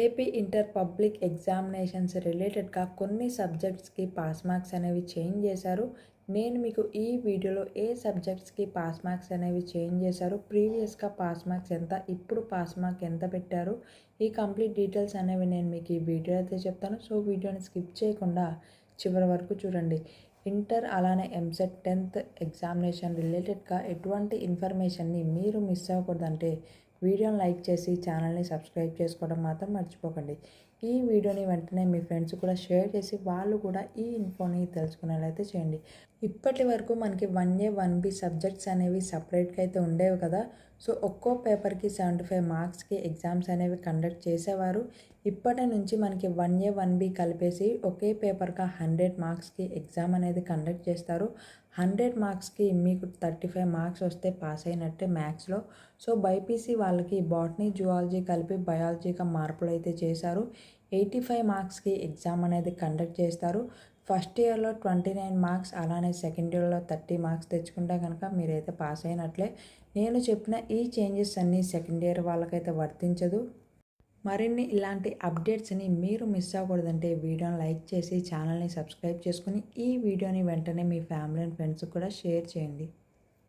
AP inter public examinations రిలేటెడ్గా కొన్ని సబ్జెక్ట్స్కి పాస్ మార్క్స్ అనేవి చేంజ్ చేశారు. నేను మీకు ఈ వీడియోలో ఏ సబ్జెక్ట్స్కి పాస్ మార్క్స్ అనేవి చేంజ్ చేశారు ప్రీవియస్గా పాస్ మార్క్స్ ఎంత ఇప్పుడు పాస్ మార్క్ ఎంత పెట్టారు ఈ కంప్లీట్ డీటెయిల్స్ అనేవి నేను మీకు ఈ వీడియో అయితే చెప్తాను. సో వీడియోని స్కిప్ చేయకుండా చివరి వరకు చూడండి. ఇంటర్ అలానే ఎంసెట్ టెన్త్ ఎగ్జామినేషన్ రిలేటెడ్గా ఎటువంటి ఇన్ఫర్మేషన్ని మీరు మిస్ అవ్వకూడదంటే వీడియోని లైక్ చేసి ఛానల్ని సబ్స్క్రైబ్ చేసుకోవడం మాత్రం మర్చిపోకండి. ఈ వీడియోని వెంటనే మీ ఫ్రెండ్స్ కూడా షేర్ చేసి వాళ్ళు కూడా ఈ ఇన్ఫోని తెలుసుకునేలాగైతే చేయండి. ఇప్పటి వరకు మనకి one A one B subjects అనేవి సపరేట్గా అయితే ఉండేవి కదా. సో ఒక్కో పేపర్కి సెవెంటీ ఫైవ్ మార్క్స్కి ఎగ్జామ్స్ అనేవి కండక్ట్ చేసేవారు. ఇప్పటి నుంచి మనకి వన్ ఏ వన్ బి కలిపేసి ఒకే పేపర్గా హండ్రెడ్ మార్క్స్కి ఎగ్జామ్ అనేది కండక్ట్ చేస్తారు. హండ్రెడ్ మార్క్స్కి మీకు థర్టీ ఫైవ్ మార్క్స్ వస్తే పాస్ అయినట్టే మ్యాథ్స్లో. సో బైపీసీ వాళ్ళకి బాటనీ జువాలజీ కలిపి బయాలజీగా మార్పులు అయితే చేశారు. ఎయిటీ ఫైవ్ మార్క్స్కి ఎగ్జామ్ అనేది కండక్ట్ చేస్తారు. ఫస్ట్ ఇయర్లో ట్వంటీ నైన్ మార్క్స్ అలానే సెకండ్ ఇయర్లో థర్టీ మార్క్స్ తెచ్చుకుంటే కనుక మీరైతే పాస్ అయినట్లే. నేను చెప్పిన ఈ చేంజెస్ అన్నీ సెకండ్ ఇయర్ వాళ్ళకైతే వర్తించదు. మరిన్ని ఇలాంటి అప్డేట్స్ని మీరు మిస్ అవ్వకూడదంటే వీడియోని లైక్ చేసి ఛానల్ని సబ్స్క్రైబ్ చేసుకుని ఈ వీడియోని వెంటనే మీ ఫ్యామిలీ అండ్ ఫ్రెండ్స్కి కూడా షేర్ చేయండి.